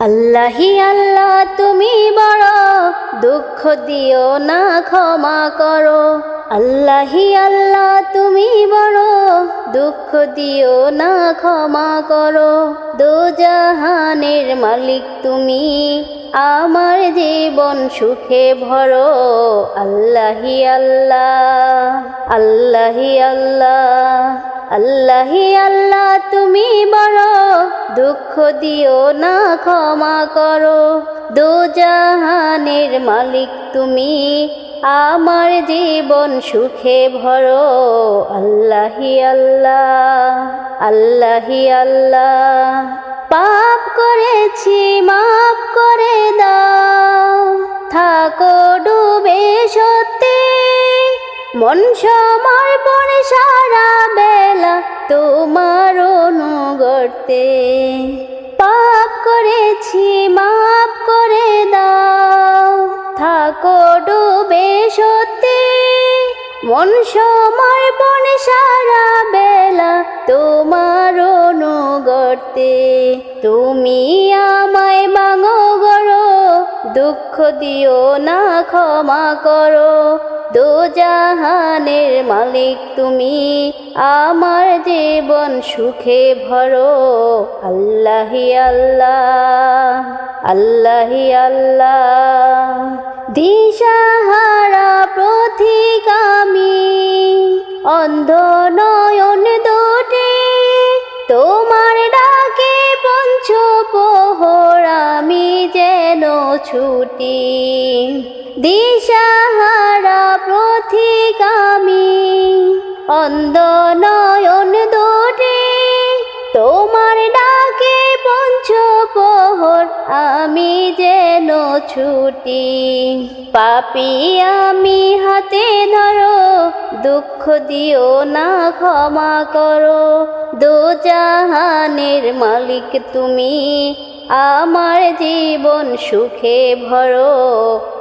আল্লাহি আল্লাহ, তুমি বড়, দুঃখ দিও না, ক্ষমা করো। আল্লাহি আল্লাহ, তুমি বড়, দুঃখ দিও না, ক্ষমা করো। দো জাহানের মালিক তুমি, আমার জীবন সুখে ভরো। আল্লাহি আল্লাহ আল্লাহি আল্লাহ আল্লাহি আল্লাহ তুমি দুঃখ দিও না, ক্ষমা করো। দো জাহানের মালিক তুমি, আমার জীবন সুখে ভরো। আল্লাহি আল্লাহ আল্লাহি আল্লাহ। পাপ করেছি মাপ করে দাও। থাকো, ডুবে সত্যি। মন সমর্পণ সারা বেলা তোমার অনুগর্তে পাপ করেছি, মাপ করে দাও। থাকো ডুবে সত্যি। মন সমর্পণ সারা বেলা তোমার অনুগর্তে তুমি আমায় বাঙো গড়ো, দুঃখ দিও না, ক্ষমা করো। জাহানের মালিক তুমি। আমার জীবন সুখে ভরো। আল্লাহি আল্লাহ আল্লাহি আল্লাহ। দিশাহারা প্রথিকামি অন্ধ নয়ন দুটি। তোমার ডাকে পঞ্চ পোহর আমি যেন ছুটি। দিশাহারা প্রথিকামি অন্ধ নয়ন দুটি। তোমার ডাকে পঞ্চ পোহর আমি যেন ছুটি। পাপি আমি হাতে ধরো, দুঃখ দিও না, ক্ষমা করো। দো জাহানের মালিক তুমি আমার জীবন সুখে ভরো।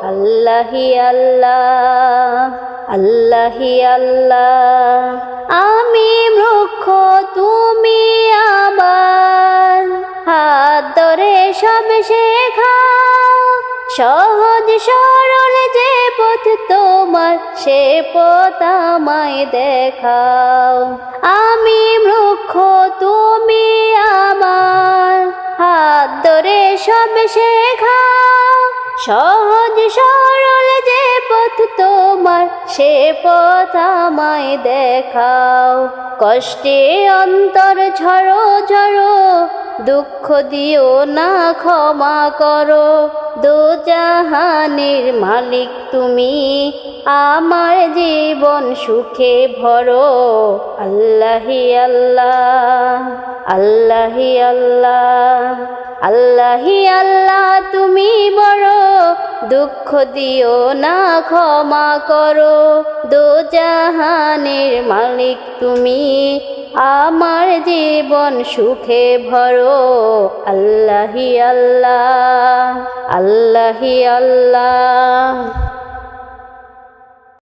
আল্লাহি আল্লাহ আল্লাহি আল্লাহ। আমি মূর্খ, তুমি আবার হাত ধরে সব শেখাও। সহজ সরল যে পথ তোমার, সে পথ আমায় দেখাও। আমি মূর্খ, তুমি শেখাও সহজ সরল যে পথ তোমার, সে পথ আমায় দেখাও। কষ্টে অন্তর ঝড়ো ঝড়ো দুঃখ দিও না, ক্ষমা করো। দো মালিক তুমি, আমার জীবন সুখে ভরো। আল্লাহি আল্লাহ আল্লাহি আল্লাহ। আল্লাহি আল্লাহ, তুমি বড়। দুঃখ দিও না, ক্ষমা করো। দো জাহানের মালিক তুমি। আমার জীবন সুখে ভরো। আল্লাহি আল্লাহ আল্লাহি আল্লাহ।